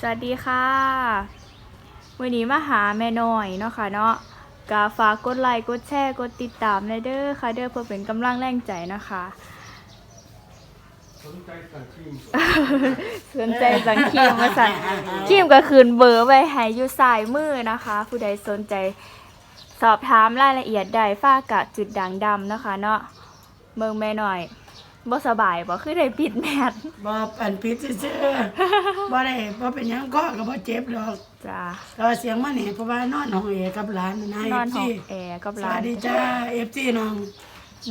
สวัสดีค่ะวันนี้มาหาแม่น้อยเนาะค่ะเนาะกาฝากกดไลค์กดแชร์กดติดตามในเด้อค่ะเด้อเพื่อเป็นกำลังแรงใจนะคะสนใจสั่งครีมสนใจสังคีมมาสั่นคีมก็คืนเบอร์ไว้ให้อยู่สายมือนะคะ ผู้ใดสนใจสอบถามรายละเอียดได้ฝ้ากะจุดด่างดำนะคะเนาะเมืองแม่น้อย บ่สบายบ่คือได้ปิดแมทบ่ปั่นพิษซื่อๆบ่ได้บ่เป็นหยังก็ก็บ่เจ็บดอกจ้าแต่ว่าเสียงมันนี่เพราะว่านอนห้องเอกับหลานนะ นอนห้อง FG แอร์กับสร้าวันสดีจ้า FG น้อง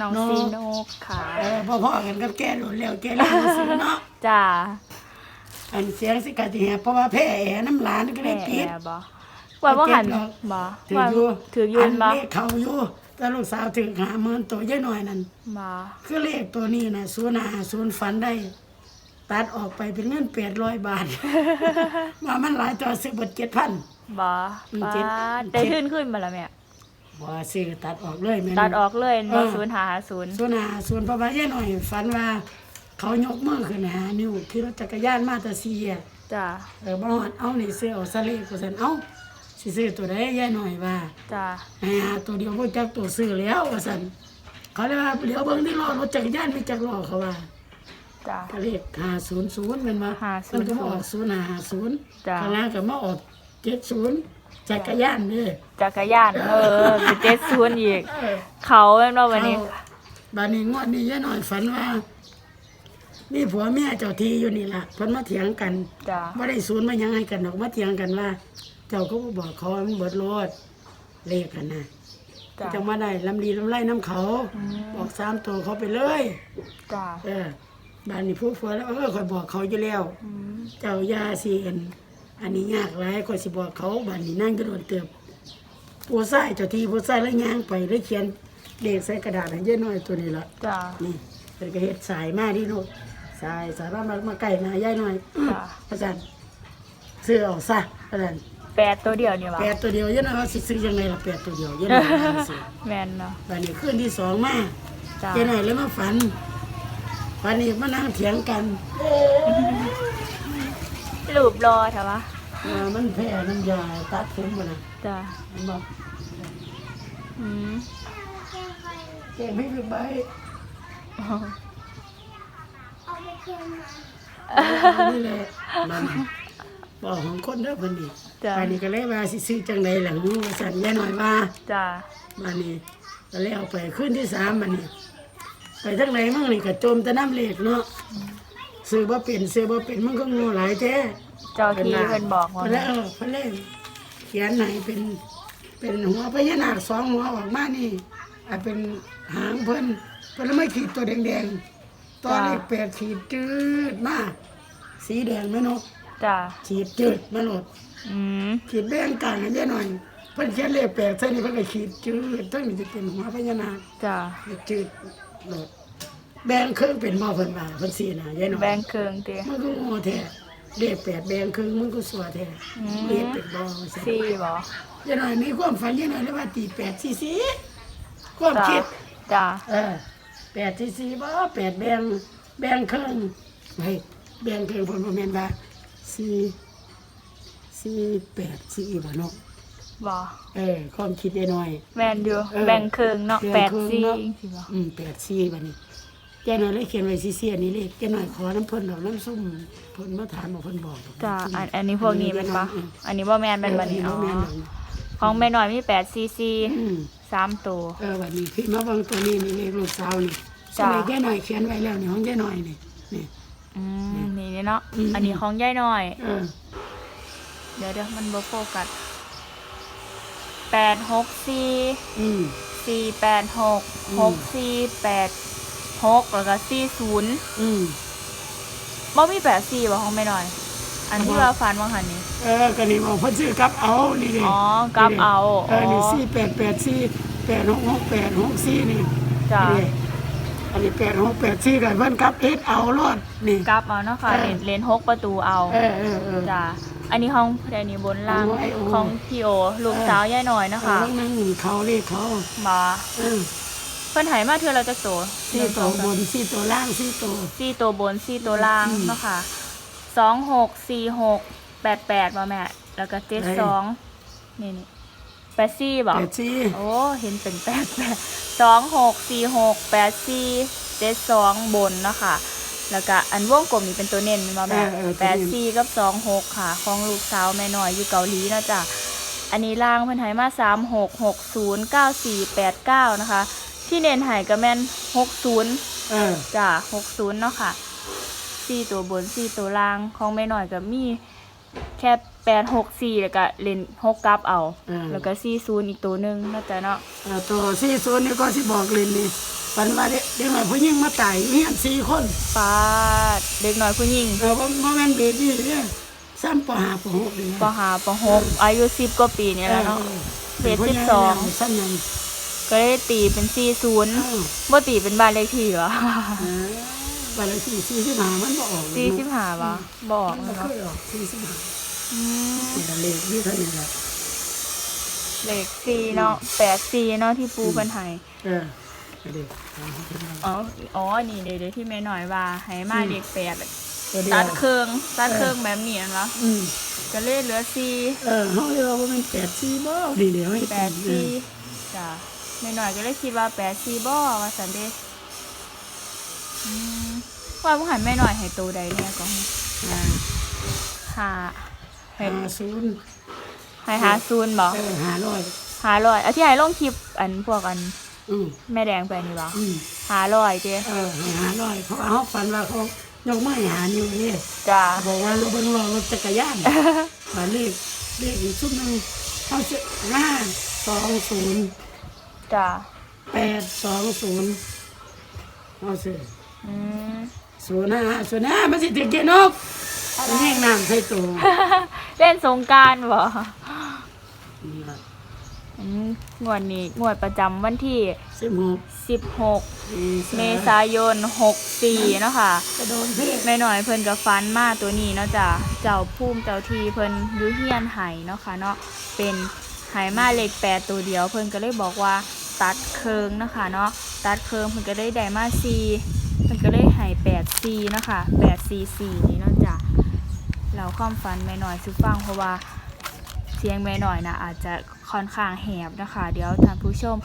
น้องน้องซีโนกค่ะเออพ่อๆกันกับแกหลุดแล้วแกแล้วซื้อเนาะ จ้าอันเสียงสิกะสิแหบเพราะว่าแพ้แอน้ำหลานก็เลแม่ยปิดแอร์บ่ว่าบ่หันเจ็บหรอกบ่ถือว่าอยู่ถือยืนบ่อัเลขเขาอยู่ แต่ลูกสาวถือหาเมินตัวเยอะหน่อยนั่นบ่คือเลขตัวนี้นะศูนย์หาศูนย์ฝันได้ ตัดออกไปเป็นเงินแปดร้อยบาท มามันหลายจอซื้อเบิดเจ็ดพันบ่อืมป้าเจ็ด ได้ขึ้นขึ้นมาแล้วแม่บ่ซื้อตัดออกเลยแม่น ตัดออกเลยเอบ่อศูนย์หาศูนย์ศูนย์หาศูนย์เพราะว่าเยอะหน่อยฝันว่า เขายกมือขึ้นหานิ้วขี่รถจักรยานมาแตะซีอะจ้าเออบ่ฮอดเอานี่ซื้อเอาซะเลยก็ซั่นเอ้า สิซื้อตัวใดยายหน่อยว่าจ้าให้หาตัวเดียวบ่จักตัวซื้อแล้วว่าซั่นเขาเลยว่าเดี๋ยวเบิ่งที่ล้อรถจักรยานมีจักล้อเขาว่าจ้า ก็เลข500แม่นบ่500 มันก็มาออก0550จ้ะ ข้างล่างก็มาออก70จักรยานเด้อจักรยานเออเป็นเจ็ดศูนย์อีก เออ เขาแม่นบ่วันนี้ บานนี้งวดนี้ยายหน่อยฝันว่า มีผัวเมียเจ้าทีอยู่นี่ล่ะเพิ่นมาเถียงกันจ้าบ่ได้ศูนย์มาหยังให้กันดอกมาเถียงกันว่า เจ้าก็บ่บอกเขาว่ามันเบิดโลดเลขกันนะจ้าจังมาได้ลำลีลำไรน้ำเขาบอกสามตัวเขาไปเลย จ้าเออบ้านนี้ผู้ผัวแล้วเออคอยบอกเขาอยู่แล้ว อืมเจ้ายาสิเอ็นอันนี้ยากหลายคอยสิบอกเขาบ้านนี้นั่งก็โดนเติบผู้ชายเจ้าทีผู้ชายแล้วย่างไปได้เขียนเลขใส่กระดาษให้เยอะน้อยตัวนี้ละ จ้านี่เป็นก็เฮ็ดสายมาที่โน่นสายสายมามามาใกล้หนายายหน่อยจ้าอาจารย์ซื้อเอาซะอาจารย์ แปดตัวเดียวนี่วะแปดตัวเดียวเยอะหน่อยว่าสิซื้อยังไงล่ะแปดตัวเดียวเยอะหน่อยว่าสิแม่นเนาะบัดนี้ขึ้นที่สองมาจ้าเยอะหน่อยแล้วมาฝันฝันอีกมานั่งเถียงกันรูปรอเถอะวะเออมันแพ้น้ำยาตัดผมมานะจ้ามันบอกอืมเก่งไม่เป็นใบนี่แหละมัน บอกของคนเด้อเพิ่นดิจ้าอันนี้ก็เลยว่าสิซื้อจังไดหลังนู้สั่นแย่หน่อยว่าจ้าบันนี้ก็เลยเอาไปขึ้นที่สามบันนี้ ไปทั้งไหนมั่งนี่ก็จมแต่น้ำเหล็กเนาะซื้อบ่เป็นซื้อบ่เป็นมันก็งูหลายแท้ เจ้าที่เพิ่นบอกว่าเพิ่นเลยเออเพิ่นเลยเขียนไหนเป็นเป็นหัวพญานาคสองหัวออกมานี่อะเป็นหางเพิ่นเพิ่นแล้วไม่ขีดตัวแดงๆตัวเลขแปดขีดจืดมาก สีแดงไหมเนาะ จ้าขีดจืดมาโหลดอืมขีดแบ่งกลางให้เยอะหน่อยเพิ่นเขียนเลขแปดเส้นนี่เพิ่นก็ขีดจืดทั้งนี้จะเป็นหัวพญานาคจ้าจืดโหลดแบ่งครึ่งเป็นบ่เพิ่นว่าเพิ่นสีน่ะยายหน่อยแบงเครื่องเตี้ยมันก็โง่แท้เลขแปดแบ่งครึ่งมันก็สัวแท้อืมเลขเป็นบ่ซั่นสี่บ่ยายหน่อยมีความฝันยายหน่อยเลยว่าตีแปดสี่สี่ความจ้าคิดจ้าเออแปดสี่สี่บ่แปดแบ่งแบ่งครึ่งเฮ้ยแบ่งครึ่งเพิ่นบ่แม่นว่า สี่สี่แปดสี่บ่เนาะบ่เออความคิดยายหน่อย แม่นอยู่เออแบ่งเครื่องเนาะแบ่แปงดเครื่องสี่เนาะสิบ่อืมแปดสี่บัดนี้แกหน่อยเลยเขียนไว้สี่สี่อันนี้เลขแกหน่อยขอน้ำเพิ่นดอกน้ำส้มเพิ่นมาถามบอกเพิ่นบอกดอกจ้าอันอันนี้พวกนี้เป็นปะอืมอันนี้บ่แม่นเป็นบัดนี้เออ๋ออแม่นดอกของแม่น้อยมีแปดซีซีอืมสามตัว เออบัดนี้พี่มาเบิ่งตัวนี้นี่เลขลูกสาวนี่จ้ะสมัยแกหน่อยเขียนไว้แล้วนี่ของแกหน่อยนี่นี่ อืมนี่เนาะ อืม อันนี้ของยายน้อย เออเดี๋ยวเดี๋ยวมันบ่โฟกัสแปดหกสี่อืม สี่แปดหกอืมหกสี่แปดหกแล้วก็สี่ศูนย์อืม บ่มีแปดสี่บ่ของแม่น้อย อันที่ว่าฟันว่าหันนี้ เออก็นี่บอกเพิ่นซื้อกลับเอา นี่เด้อ๋อกลับเอาเออ นี่อ๋อ สี่แปดแปดสี่แปดหกหกแปดหกสี่นี่จ้านี่ อันนี้แปดหกแปดสี่กันเพิ่นกลับเอ็ดเอารอดนี่ กลับเอาเนาะค่ะเออ เลนเลนหกประตูเอาเออเออเออ จ้าอันนี้ของแดนนี้บนล่างของไอ้โอ ของพี่โอลูกสาวยายน้อยเนาะเขาคะนั่งเขาเรียกเขามาเออเพิ่นใหายมาเทื่อเราจะโตสี่ตัวบนสี่ตัวล่างสี่ตัวสี่ตัวบนสี่ตัวล่างอืม เนาะค่ะสองหกสี่หกแปดแปดบ่แม่แล้วก็เจ็ดสองนี่นี่ แปดสี่บ่แปดสี่โอ้เห็นเป็นแปดแปดสองหกสี่หกแปดสี่เจ็ดสองบนเนาะค่ะ แล้วก็อันวงกลมนี่เป็นตัวเน้นมาแม่แปดสี่กับสองหกค่ะ ของลูกสาวแม่น้อยอยู่เกาหลีเนาะจ้ะอันนี้ล่างเพิ่นให้มาสามหกหกศูนย์เก้าสี่แปดเก้านะคะ ที่เน้นให้ก็แม่นหกศูนย์เออจ้ะหกศูนย์เนาะค่ะสี่ตัวบนสี่ตัวล่างของแม่น้อยก็มี แค่แปดหกสี่แล้วก็เล่นหกกลับเอาเออแล้วก็สี่ศูนย์อีกตัวหนึงเนาะจ้ะเนาะเออตัวสี่ศูนย์นี่ก็สิบอกเลยนี่ปันว่าเด็กเด็กหน่อยผู้หญิงมาตายอยู่เฮียนสี่คน ปาดเด็กน้อยผู้หญิงเออว่าว่าแม่นเบบี้เนี่ยซ้ำปห้าปหกเลยปหาปหกอายุสิบกว่าปีนี่แล้วเนาะ เบสสิบสองซ้ำยังก็ได้ตีเป็นสี่ศูนย์เออบ่ตีเป็นบ้านเลขที่เหรอ เออ วันละสี่สี่สิบห้ามันบ่ออกสี่สิบห้าบ่บอกมันเนาะเคยออกสี่สิบห้าอืมนี่ละเลขนี่เท่านี้แหละเลขสี่เนาะแปดสี่เนาะที่ปูเพิ่นให้เออเลขเอาให้เป็นอ๋ออ๋อนี่เดี๋ยวเดี๋ยวที่แม่น้อยว่าให้มาเลขแปดตัวเดียตัวดเครื่องตัดเครื่องแบบนี้เนาะอืมก็เลยเหลือสี่เออเขาเรียกว่ามันแปดสี่บ่ดีเดียวให้แปดสี่จ้ะแม่น้อยก็เลยคิดว่าแปดสี่บ่ว่าสันเดอืม ว่าผู้หันแม่น้อยให้ตัวใดเนี่ยก็อ่าหาให้ห้าศูนย์ให้หาศูนย์บ่เออห้าร้อยหาร้อยเอาที่ให้ลงคลิปอันพวกอันอืมแม่แดงไปนี่บ่อืมหาร้อยเจ้เออให้ห้าร้อยเพราะว่าเขาฝันว่าเขายกไม้หานิ้วนี่จ้าบอกว่าเราเบิ่งรอรถจักรยานมาเลขเลขอีกชุดหนึงเขาจะห้าสองศูนย์จ้าแปดสองศูนย์เอาสิอืม ศูนย์ห้าศูนย์ห้ามันสิถึงเกนกมันแห้งน้ำใส่ตัวเล่นสงกรารบ่นี่ละอืมงวดนี้งวดประจำวันที่ สิบหก16 เมษายน 64เนาะค่ะ กระโดนเพศแม่หน่อยเพิ่นกับฟันมาตัวนี้เนาะจ้ะเจ้าภูมิเจ้าทีเพิ่นอยุเฮียนไห้เนาะค่ะเนาะเป็นไหมาเลขแปดตัวเดียว เพิ่นก็เลยบอกว่าตัดเคิงเนาะค่ะเนาะตัดเคิงเพิ่นก็ได้ได้มาซี เพิ่นก็เลยให้แปดซีเนาะค่ะแปดซีซีนี่เนาะจ้ะเราความฝันแม่หน่อยซื้อฟังเพราะว่าเสียงแม่หน่อยนะอาจจะค่อนข้างแหบนะคะ เดี๋ยวท่านผู้ชม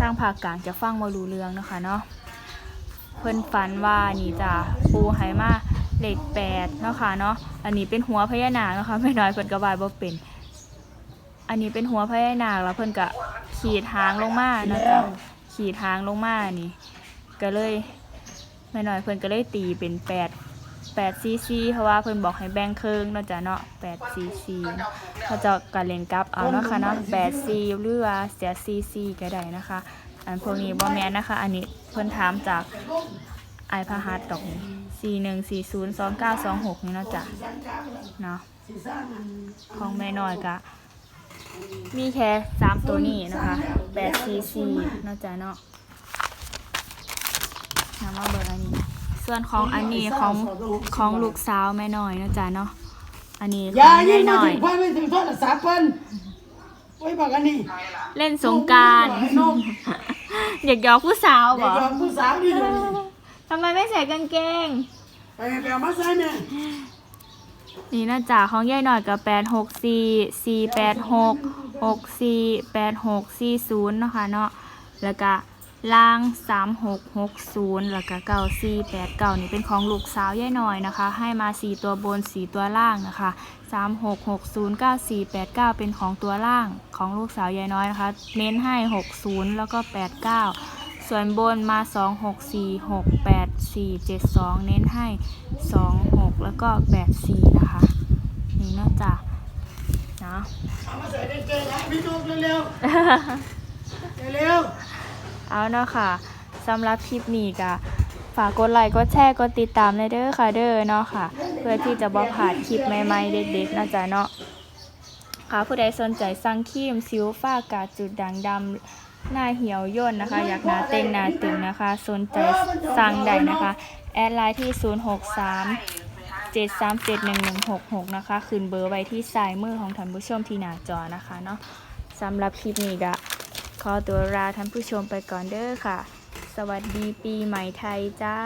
ทางภาคกลางจะฟังมารู้เรื่องนะคะเนาะเพิ่นฝันว่านี่จ้ะปูไหมาเหล็กแปดเนาะค่ะเนาะอันนี้เป็นหัวพญานาคนะคะไม่น้อยเพิ่นก็บายบ่เป็น อันนี้เป็นหัวพญานาคแล้วเพิ่นก็ขีดหางลงมานะจ้ะขีดหางลงมานี่ ก็เลย ไม่น้อยเพิ่นก็เลยตีเป็นแปดแปดซีซีเพราะว่าเพิ่นบอกให้แบ่งครึ่งเนาะจ้ะเนาะแปดซีซีเขาจะการเล่นกลับเอาเนาะค่ะเนาะแปดซีหรือว่าเสียซีซีก็ได้นะคะ อันพวกนี้บ่แม่นนะคะ อันนี้เพิ่นถามจากไอพาฮัตดอกสี่หนึ่งสี่ศูนย์สองเก้าสองหกนี่เนาะจ้ะเนาะของแม่น้อยกะมีแค่สามตัวนี้นะคะแปดซีซีเนาะจ้ะเนาะ น้ำมาเบิร์อันนี้ ส่วนของอันนี้ของของลูกสาวแม่น้อยเนาะจ้ะเนาะ อันนี้ขอย่าองยิแม่งมาน้อถึยงพ่อไม่ถึงโทรศัพท์เพิ่นไว้บอกอันนี้เล่นสงกรารให้น้องอยากหยอกผู้สาวอย่าบ่ยอมผู้สาวนี่เลยทำไมไม่ใส่กางเกง ไปไปเอามาใส่เนี่ยนี่นะจ๊ะของยายหน่อยกับแปดหกสี่สี่แปดหกหกสี่แปดหกสี่ศูนย์เนาะคะเนาะ แล้วก็ ล่างสามหกหกศูนย์แล้วก็เก้าสี่แปดเก้านี่เป็นของลูกสาวยายหน่อยนะคะ ให้มาสี่ตัวบนสี่ตัวล่างนะคะสามหกหกศูนย์เก้าสี่แปดเก้าเป็นของตัวล่างของลูกสาวยายน้อยนะคะ เน้นให้หกศูนย์แล้วก็แปดเก้าส่วนบนมาสองหกสี่หกแปดสี่เจ็ดสองเน้นให้สองหกแล้วก็แปดสี่นะคะ นี่นอกจากนะเอามาใส่ในเกงให้พี่น้องเร็วๆ เอาเนาะค่ะสำหรับคลิปนี้ก็ฝากกดไลค์กดแชร์กดติดตามเลยเด้อค่ะเด้อเนาะค่ะ เพื่อที่จะบ่พลาดคลิปใหม่ๆเด็กๆนะจ๊ะเนาะค่ะผู้ใดสนใจสั่งครีมซิวฝ้ากาจุดด่างดำหน้าเหี่ยวย่นนะคะ อยากหน้าเต้งหน้าตึงนะคะ สนใจสั่งได้นะคะ แอดไลน์ที่ 063 7371166 นะคะขึ้นเบอร์ไว้ที่ซ้ายมือของท่านผู้ชมที่หน้าจอนะคะเนาะสำหรับคลิปนี้ก็ ขอตัวลาท่านผู้ชมไปก่อนเด้อค่ะ สวัสดีปีใหม่ไทยจ้า